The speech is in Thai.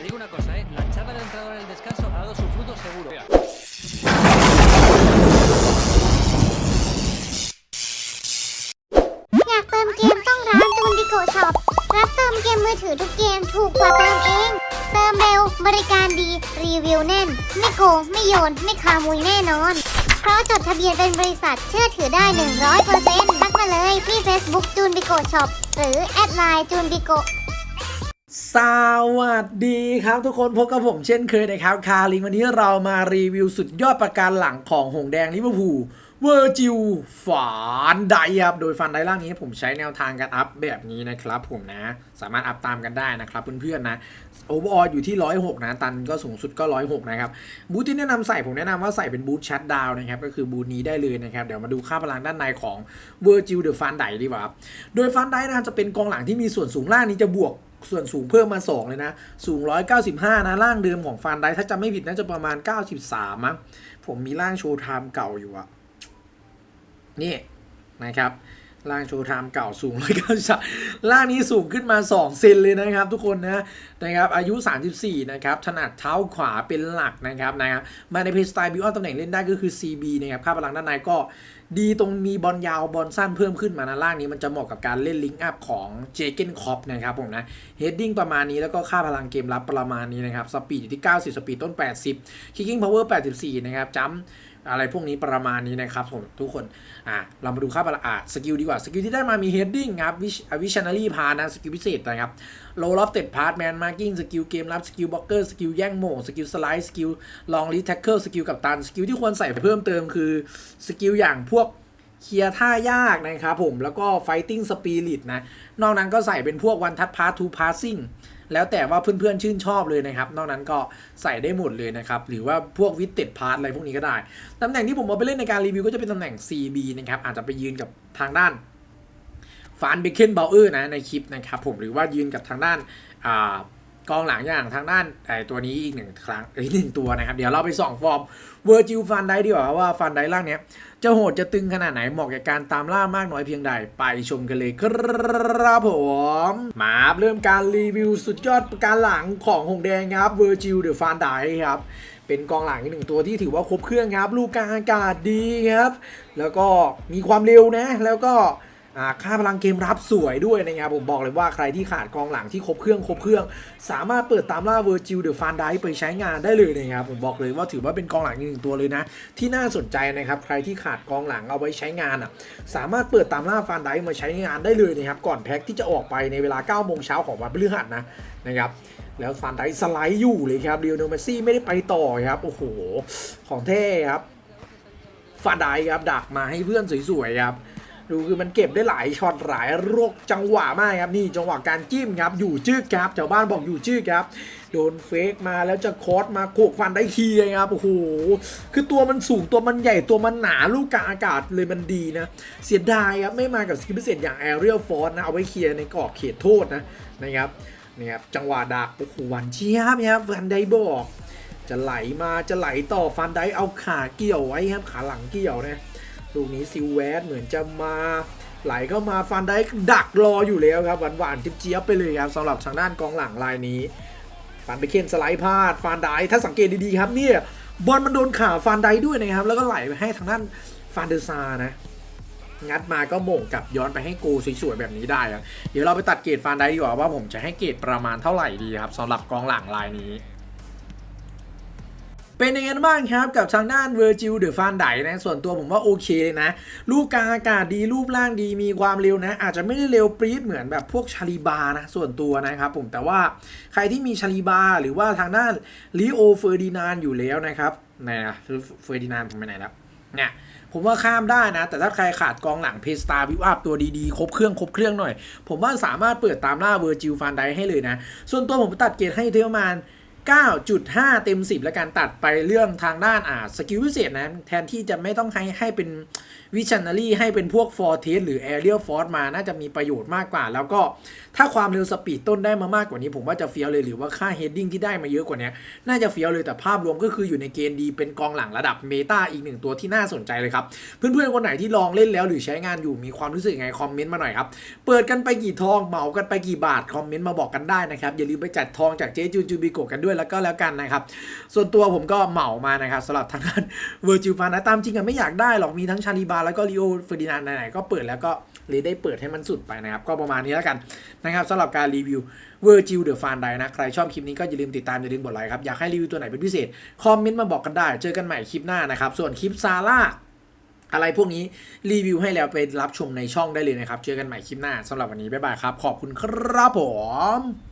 Te digo una cosa, ¿eh? La charla del entrenador en el descanso ha dado su fruto seguro. อยากเติมเกมต้องร้านจูนบิโกช็อปรับเติมเกมมือถือทุกเกมถูกกว่าเติมเอง เติมเร็ว บริการดี รีวิวแน่น ไม่โกง ไม่โยน ไม่คามุยแน่นอน เพราะจดทะเบียนเป็นบริษัทเชื่อถือได้ 100%ทักมาเลยที่ Facebook จูนบิโกช็อปหรือแอดไลน์จูนบิโก สวัสดีครับทุกคนพบกับผมเช่นเคยนะครับ คาริงวันนี้เรามารีวิวสุดยอดประการหลังของหงแดงลิเวอร์พูลเวอร์จิวฟานไดครับ โดยฟันไดล่างนี้ผมใช้แนวทางการอัพแบบนี้นะครับผมนะ สามารถอัพตามกันได้นะครับเพื่อนๆนะโอเวอร์อออยู่ที่ 106 นะ ตันก็สูงสุดก็ 106 นะครับ บูทที่แนะนำใส่ผมแนะนำว่าใส่เป็นบูทชัดดาวนะครับ ก็คือบูทนี้ได้เลยนะครับ เดี๋ยวมาดูค่าพลังด้านในของเวอร์จิวเดอะฟันไดดีกว่าครับ โดยฟันไดนะครับจะเป็นกองหลังที่มีส่วนสูงล่างนี้จะบวก ส่วนสูงเพิ่มมา 2 เลยนะ สูง 195 นะ ร่างเดิมของฟันได้ถ้าจำไม่ผิดน่าจะประมาณ 93มั้งผมมีร่างโชว์ไทม์เก่าอยู่อะนี่นะครับ ร่างโชว์ไทม์เก่าสูง193ร่างนี้สูงขึ้นมา 2 เซนเลยนะครับ ทุกคนนะนะครับอายุ 34 นะครับถนัดเท้าขวาเป็นหลักนะครับนะครับมาในเพจสไตล์บิวอัตำแหน่งเล่นได้ก็คือ CB นะครับค่าพลังด้านในก็ดีตรงมีบอลยาวบอลสั้นเพิ่มขึ้นมานะล่างนี้มันจะเหมาะกับการเล่นลิงก์อัพของเจเกนคอปนะครับผมนะเฮดดิ้งประมาณนี้แล้วก็ค่าพลังเกมรับประมาณนี้นะครับสปีดอยู่ที่ 90 สปีดต้น 80คิกกิ้งพาวเวอร์ 84 นะครับจัม อะไรพวกนี้ประมาณนี้นะครับผมทุกคนอะเรามาดูค่าพลังอะสกิลดีกว่า สกิลที่ได้มามีเฮดดิ้งครับวิชวิชนารีพานะสกิลพิเศษนะครับโลลอฟเต็ดพาร์ตแมนมาร์กิ้งสกิลเกมรับสกิลบล็อกเกอร์สกิลแย่งโหม่งสกิลสไลด์สกิลลองรีแท็กเกิลสกิลกับตันสกิลที่ควรใส่เพิ่มเติมคือสกิลอย่างพวก เคลียร์ท่ายากนะครับผมแล้วก็ Fighting Spirit นะ นอกนั้นก็ใส่เป็นพวก One Touch Pass to Passing แล้วแต่ว่าเพื่อนๆชื่นชอบเลยนะครับ นอกนั้นก็ใส่ได้หมดเลยนะครับ หรือว่าพวกวิตเต็ดพาร์ทอะไรพวกนี้ก็ได้ ตำแหน่งที่ผมเอาไปเล่นในการรีวิวก็จะเป็นตำแหน่ง CB นะครับ อาจจะไปยืนกับทางด้านฟานเบเคนเบลเออร์นะในคลิปนะครับผมหรือว่ายืนกับทางด้านอกองหลังอย่างทางด้านไอตัวนี้อีกหนึ่งครั้งอีกหนึ่งตัวนะครับ เดี๋ยวเราไปส่องฟอร์มเวอร์จิลฟันได้ดีกว่าว่าฟันได้ล่างเนี้ย จะโหดจะตึงขนาดไหนเหมาะกับการตามล่ามากน้อยเพียงใดไปชมกันเลยครับผมมาเริ่มการรีวิวสุดยอดประการหลังของหงแดงครับเวอร์จิลเดอะฟานไดครับเป็นกองหลังอีกหนึ่งตัวที่ถือว่าครบเครื่องครับ ลูกกลางอากาศดีครับ แล้วก็มีความเร็วนะ แล้วก็ ค่าพลังเกมรับสวยด้วยนะครับผมบอกเลยว่าใครที่ขาดกองหลังที่ครบเครื่องครบเครื่อง สามารถเปิดตามล่าเวอร์จิลเดอฟานไดไปใช้งานได้เลยนะครับผมบอกเลยว่าถือว่าเป็นกองหลังอีกหนึ่งตัวเลยนะ ที่น่าสนใจนะครับใครที่ขาดกองหลังเอาไว้ใช้งานอะสามารถเปิดตามล่าฟานไดมาใช้งานได้เลยนะครับก่อนแพ็คที่จะออกไปในเวลา9โมงเช้าของวันพฤหัสนะนะครับแล้วฟานไดสไลด์อยู่เลยครับเรียวโนเมซี่ไม่ได้ไปต่อครับโอ้โหของเท่ครับฟานไดครับดักมาให้เพื่อนสวยๆครับ ดูคือมันเก็บได้หลายช็อตหลายโรคจังหวะมากครับนี่จังหวะการจิ้มครับอยู่จื้อครับชาวบ้านบอกอยู่จื้อครับโดนเฟกมาแล้วจะคอสมาโขกฟันได้ทีเลยครับโอ้โหคือตัวมันสูงตัวมันใหญ่ตัวมันหนาลูกกาอากาศเลยมันดีนะ เสียดายครับไม่มากับสกิลพิเศษอย่าง Aerial Force นะเอาไว้เคลียร์ในกรอบเขตโทษนะนะครับนี่ครับจังหวะดักโอ้โหหวันเจี๊ยบครับฟันไดบอก จะไหลมาจะไหลต่อฟันไดเอาขาเกี่ยวไว้ครับขาหลังเกี่ยวนะ ลูกนี้ซิลแวสเหมือนจะมาไหลเข้ามาฟันได้ดักรออยู่แล้วครับหวานหวานๆเจี๊ยบไปเลยครับสำหรับทางด้านกองหลังลายนี้ ฟันไปเคนสไลด์พลาดฟันได้ถ้าสังเกตดีๆครับเนี่ยบอลมันโดนขาฟันได้ด้วยนะครับ แล้วก็ไหลไปให้ทางด้านฟันเดอร์ซานะงัดมาก็โหม่งกลับย้อนไปให้โกสวยๆแบบนี้ได้ครับเดี๋ยวเราไปตัดเกรดฟันได้ดีกว่าว่าผมจะให้เกรดประมาณเท่าไหร่ดีครับสำหรับกองหลังลายนี้ เป็นยังไงบ้างครับกับทางด้าน Virgil เดอะฟานไดนะส่วนตัวผมว่าโอเคเลยนะ ลูกกลางอากาศดีรูปร่างดีมีความเร็วนะ อาจจะไม่ได้เร็วปรี๊ดเหมือนแบบพวกชาลีบานะส่วนตัวนะครับผมแต่ว่าใครที่มีชาลีบาหรือว่าทางด้านลีโอเฟอร์ดินานอยู่แล้วนะครับไหนนะเฟอร์ดินานผมไปไหนแล้วเนี่ยผมว่าข้ามได้นะ แต่ถ้าใครขาดกองหลังเพสตาวิวอัพตัวดีๆ ครบเครื่อง ครบเครื่องหน่อย ผมว่าสามารถเปิดตามล่าเวอร์จิลฟานไดให้เลยนะ ส่วนตัวผมตัดเกรดให้ที่ประมาณ 9.5 เต็ม 10 แล้วการตัดไปเรื่องทางด้านอ่าสกิลพิเศษนะ แทนที่จะไม่ต้องให้ให้เป็นวิชันนารีให้เป็นพวกฟอร์เทสหรือแอเรียลฟอร์ e มา น่าจะมีประโยชน์มากกว่า แล้วก็ถ้าความเร็วสปีดต้นได้มามากกว่านี้ ผมว่าจะเฟี้ยวเลยหรือว่าค่าเฮดดิ้งที่ได้มาเยอะกว่านี้น่าจะเฟี้ยวเลยแต่ภาพรวมก็คืออยู่ในเกณฑ์ดีเป็นกองหลังระดับเมตาอีกหนึ่งตัวที่น่าสนใจเลยครับ เพื่อนๆคนไหนที่ลองเล่นแล้วหรือใช้งานอยู่มีความรู้สึกยังไงคอมเมนต์มาหน่อยครับเปิดกันไปกี่ทองเหมากันไปกี่บาทคอมเมนต์มาบอกกันได้นะครับอย่าลืมไปจัดทองจากเจจูจูบิโกกันด้วยแล้วก็แล้วกันนะครับ ส่วนตัวผมก็เหมามานะครับสำหรับทางด้านเวอร์จิวฟานะตามจริงอะไม่อยากได้หรอกมีทั้งชาลีบาแล้วก็ลีโอเฟอร์ดินานไหนๆก็เปิดแล้วก็เลยได้เปิดให้มันสุดไปนะครับ ก็ประมาณนี้แล้วกันนะครับสำหรับการรีวิวเวอร์จิวเดอะฟานไดนะ ใครชอบคลิปนี้ก็อย่าลืมติดตามอย่าลืมกดไลค์ครับ อยากให้รีวิวตัวไหนเป็นพิเศษ คอมเมนต์มาบอกกันได้ เจอกันใหม่คลิปหน้านะครับ ส่วนคลิปซาร่าอะไรพวกนี้รีวิวให้แล้วไปรับชมในช่องได้เลยนะครับ เจอกันใหม่คลิปหน้าสำหรับวันนี้บ๊ายบายครับ ขอบคุณครับผม